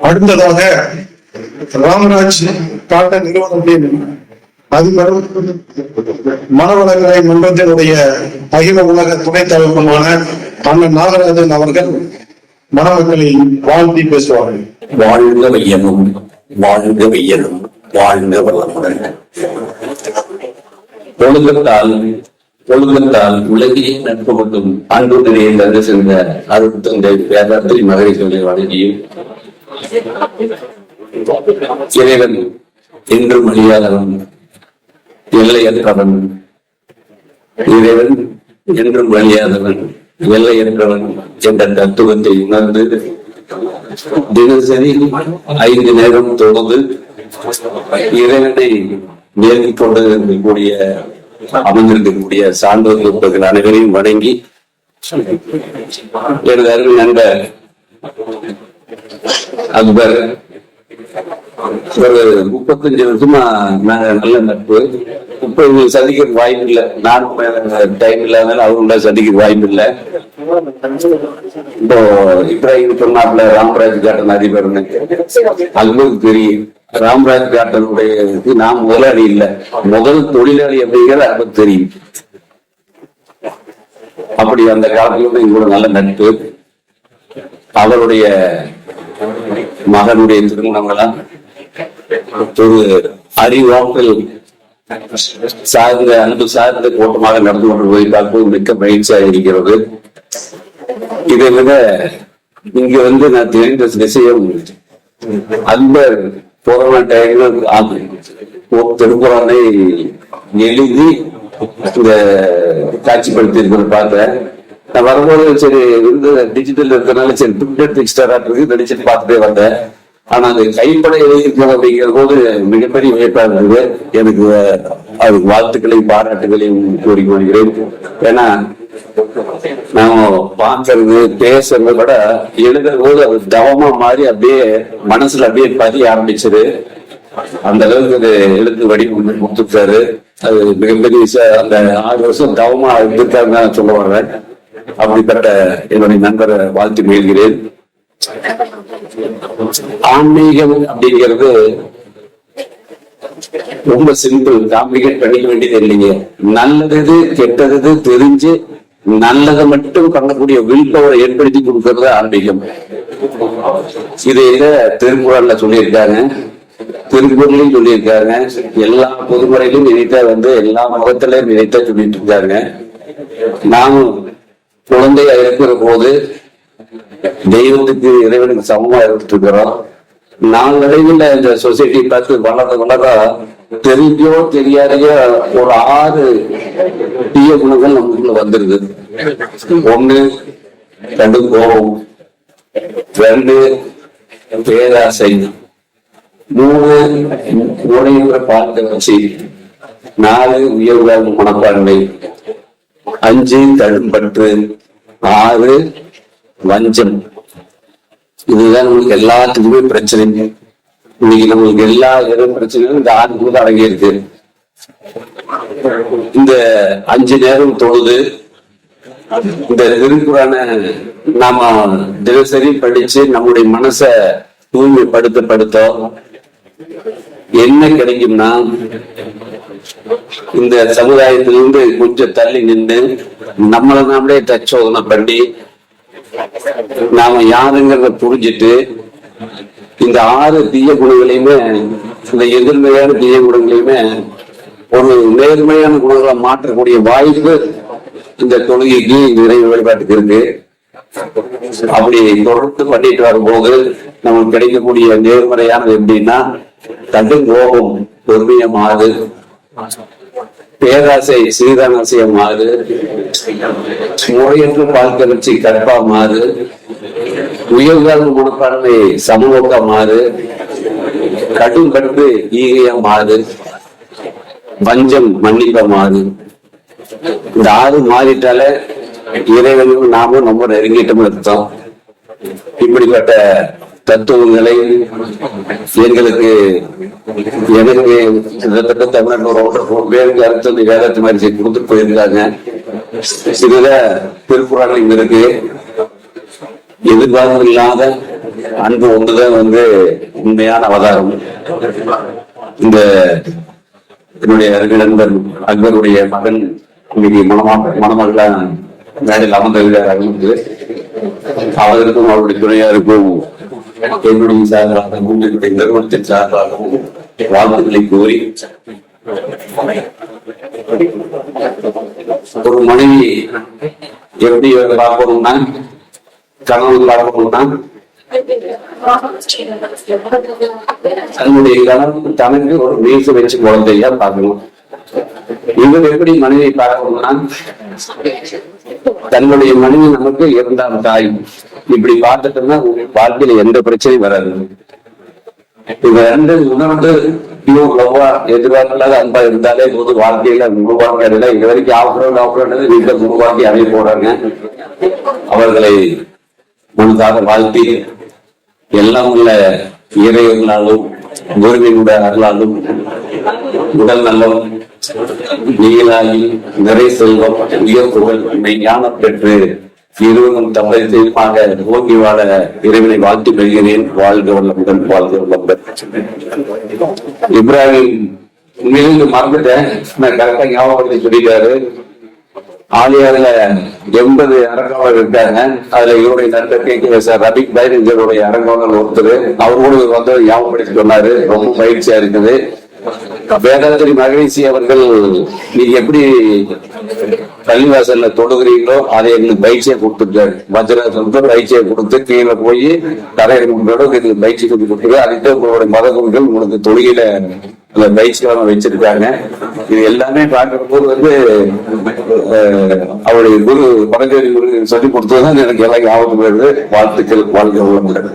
அடுத்ததாக ராமராஜ் காட்ட நிறுவனத்தின் அதிபரும் மனவளக்கலை மன்றத்தினுடைய அகில உலக துணைத் தலைவருமான அண்ணன் நாகராஜன் அவர்கள் மணமக்களை வாழ்த்தி பேசுவார்கள். வாழ்ந்த வையனும் வாழ்ந்த வையனும் வாழ்ந்த வளமுடன் ஒழுங்கத்தால் ஒழுங்கத்தால் உலகையே நட்பு மட்டும் அன்பு நிறைய தந்து சென்ற அருள் தந்தை வேதாத்திரி மகரிஷர்களை வழங்கியும் இறைவன் என்றும் அழியாதவன் எல்லையற்றவன் இறைவன் என்றும் அழியாதவன் எல்லையற்றவன் என்ற தத்துவத்தை உணர்ந்து தினசரி ஐந்து நேரம் தொடர்ந்து இறைவனை நேர்ந்து கொண்டு இருக்கக்கூடிய அமர்ந்திருக்கக்கூடிய சான்றோர் அனைவரையும் வணங்கி எனது அருமை நண்பர் அக்பர். ஒரு முப்பத்தஞ்சு வருஷமா நாங்க நல்ல நட்பு. இப்ப இவங்க சந்திக்கிற வாய்ப்பு இல்லை நானும் டைம் இல்லாதனால அவங்கள சந்திக்கிற வாய்ப்பு இல்லை இப்போ இப்ராஹிம் சொன்னாப்ல ராமராஜ் காட்டன் அதிபர்னு. அக்பருக்கு தெரியும். ராம்ராஜ் காட்டனுடைய இது நான் முதலாளி இல்ல. முதல் தொழிலாளி அப்படிங்கிறது அக்பர் தெரியும். அப்படி அந்த காலத்துல இவங்களோட நல்ல நட்பு. அவருடைய மகனுடைய திருமணங்களாம் ஒரு அறிவாற்றல் சார்ந்த அன்பு சார்ந்த கூட்டமாக நடந்து கொண்டு போய் பார்ப்போம் மிக்க மகிழ்ச்சியாக இருக்கிறது. இதை விட இங்க வந்து நான் தெரிந்த விஷயம் அன்பர் கொரோனா டைம்ல திருக்குறானை எழுதி இந்த காட்சிப்படுத்தி இருக்கிற பார்த்தேன் நான் வரும்போது சரி இருந்து டிஜிட்டல் இருக்கிறதுனால சரி பிரிண்டட் எக்ஸ்ட்ரா இருக்கு நடிச்சுட்டு பார்த்துட்டே வந்தேன். ஆனா அது கைப்பட எழுதியிருக்கோம் அப்படிங்கிற போது மிகப்பெரிய வியப்பா இருந்தது. எனக்கு அதுக்கு வாழ்த்துக்களையும் பாராட்டுகளையும் கூறிக்கொள்கிறேன். ஏன்னா நாம பாக்குறது பேசுறத விட எழுதுற போது அது தவமா மாறி அப்படியே மனசுல அப்படியே பதிய ஆரம்பிச்சது. அந்த அளவுக்கு அது எழுத்து வடிவம் கொடுத்துருக்காரு. அது மிகப்பெரிய அந்த ஆறு வருஷம் தவமா இருந்திருக்காருன்னு நான் சொல்ல வர்றேன். அப்படிப்பட்ட என்னுடைய நண்பரை வாழ்த்து முயல்கிறேன் ஆன்மீகம் அப்படிங்கிறது ரொம்ப சிம்பிள் காம்ப்ளிகேட் பண்ணிக்க வேண்டியது இல்லைங்க. நல்லது கெட்டது தெரிஞ்சு நல்லதை மட்டும் பண்ணக்கூடிய வில் பவரை ஏற்படுத்தி கொடுக்கறது ஆன்மீகம். இதை இதை திருக்குறள்ல சொல்லியிருக்காங்க. திருக்குறளையும் சொல்லியிருக்காங்க. எல்லா பொதுமுறையிலும் நினைத்த வந்து எல்லா மதத்திலையும் நினைத்த சொல்லிட்டு இருக்காங்க. நாமும் குழந்தையா இருக்கிற போது தெய்வத்துக்கு இறைவனுக்கு சமமா இருந்துட்டு இருக்கிறோம் நாளடைவில் இந்த சொசைட்டி பார்த்து வளர்ந்து வளர தெரிஞ்சோ தெரியாதையோ ஒரு ஆறு தீய குணங்கள் நமக்குள்ள வந்துருது. ஒண்ணு ரெண்டு கோபம் ரெண்டு பேராசை மூணு உடையுற வச்சு நாலு உயர்வான மனப்பான்மை. அஞ்சு தழும்பற்று ஆறு வஞ்சம். இதுதான் நம்மளுக்கு எல்லாத்துக்குமே பிரச்சனைங்க இன்னைக்கு நம்மளுக்கு எல்லா எதுவும் பிரச்சனையும் இந்த ஆறு கூட அடங்கி இருக்கு. இந்த அஞ்சு நேரம் தொழுது இந்த திருக்குறான நாம தினசரி படிச்சு நம்முடைய மனச தூய்மைப்படுத்த படுத்த என்ன கிடைக்கும்னா இந்த சமுதாயத்திலிருந்து கொஞ்சம் தள்ளி நின்று நம்மளை நாமளே தச்சோதனை பண்ணி நாம யாருங்கிறத புரிஞ்சிட்டு இந்த ஆறு தீய குணங்களையுமே இந்த எதிர்மறையான தீய குணங்களையுமே ஒரு நேர்மையான குணங்களை மாற்றக்கூடிய வாய்ப்பு இந்த தொழுகைக்கு நிறைவு வழிபாட்டுக்கு இருக்கு. அப்படி தொடர்ந்து பண்ணிட்டு வரும்போது நமக்கு கிடைக்கக்கூடிய நேர்மறையானது எப்படின்னா கடும் கோபம் பொறுமையமாறு பேராசை சீதானசியமாறு முறையற்ற கற்பா மாறு. உயர்தாழ்வு மனப்பான்மை சமூகமாறு கடும் கடுப்பு ஈகையமாறு வஞ்சம் மன்னிப்பமாறு இந்த ஆறு மாறிட்டாலே இறைவனும் நாமும் ரொம்ப நெருங்கிட்டோம்னு அர்த்தம். இப்படிப்பட்ட தத்துவங்களை எங்களுக்கு எனக்கு கிட்டத்தட்ட தமிழ்நாட்டில் ஒரு பேருக்கு அர்த்தம் வந்து வேதத்து மாதிரி செய்து கொடுத்துட்டு போயிருக்காங்க. இதுல திருக்குறள் இருக்கு. எதிர்பார்ப்பு இல்லாத அன்பு ஒன்றுதான் வந்து உண்மையான அவதாரம். இந்த என்னுடைய அருமை நண்பர் அக்பருடைய மகன் இன்னைக்கு மணமா மணமகளா மேடையில் அமர்ந்திருக்கிறார். அமர்ந்து அவருக்கும் அவருடைய துணையாருக்கும் என்னுடைய சார்பாக என்னுடைய நிறுவனத்தின் சார்பாகவும் வாழ்த்துக்களை கூறி ஒரு மனைவி எப்படி பார்க்கணும்னா கணவன் பார்க்கணும்னா தன்னுடைய கணவன் தனக்கு ஒரு மீசு வச்சு குழந்தையா பார்க்கணும். இவர் எப்படி மனைவி பார்க்கணும்னா தன்னுடைய மனைவி நமக்கு இரண்டாம் தாய் இப்படி பார்த்துட்டோம்னா வாழ்க்கையில எந்த பிரச்சனையும் வராது. இவ ரெண்டு உணர்ந்து பியூர் லவ்வா எதிர்பார்க்கலாத அன்பா இருந்தாலே போது வாழ்க்கையில உருவாக்கிறது இது வரைக்கும் ஆஃப்ரோட் ஆஃப்ரோட் வீட்டுல உருவாக்கி அமைய போறாங்க. அவர்களை மனதாக வாழ்த்தி எல்லாம் உள்ள இறைவர்களாலும் குருவினுடைய அருளாலும் உடல் நலம் நீலாகி நிறை செல்வம் உயர் புகழ் பெற்று இருவரும் தம்மை தெளிவாக ஓங்கி வாழ இறைவனை வாழ்த்து பெறுகிறேன் வாழ்க வல்லமுடன் வாழ்க வல்லமுடன் இப்ராஹிம் உண்மையிலிருந்து மறந்துட்டேன். நான் கரெக்டா ஞாபகத்தை சொல்லிட்டாரு. ஆலியார்ல எண்பது அரங்காவலர் இருக்காங்க அதுல இவருடைய நண்பர் கே. கே. சார் ரபிக் பைரஞ்சருடைய அரங்காவலர் ஒருத்தர். அவரோடு வந்து ஞாபகப்படுத்தி சொன்னாரு. ரொம்ப பயிற்சியா இருக்குது. வேதாத்திரி மகரிஷி அவர்கள் நீங்க எப்படி பள்ளிவாசல்ல தொடுகிறீங்களோ அதை எங்களுக்கு பயிற்சியை கொடுத்துருக்காரு வஜ்ராசனத்தை பயிற்சியை கொடுத்து கீழே போய் தரையிற எங்களுக்கு பயிற்சி கொடுத்து கொடுத்துரு அதுக்கு உங்களுடைய மத குருக்கள் உங்களுக்கு தொழுகையில அந்த பயிற்சிகளை வச்சிருக்காங்க. இது எல்லாமே பார்க்கிற போது வந்து அவருடைய குரு பரஞ்சோதி குரு சொல்லி கொடுத்ததுதான் எனக்கு எல்லாம் ஞாபகம் வருது. வாழ்த்துக்கள் வாழ்க்கை உள்ளமுடன்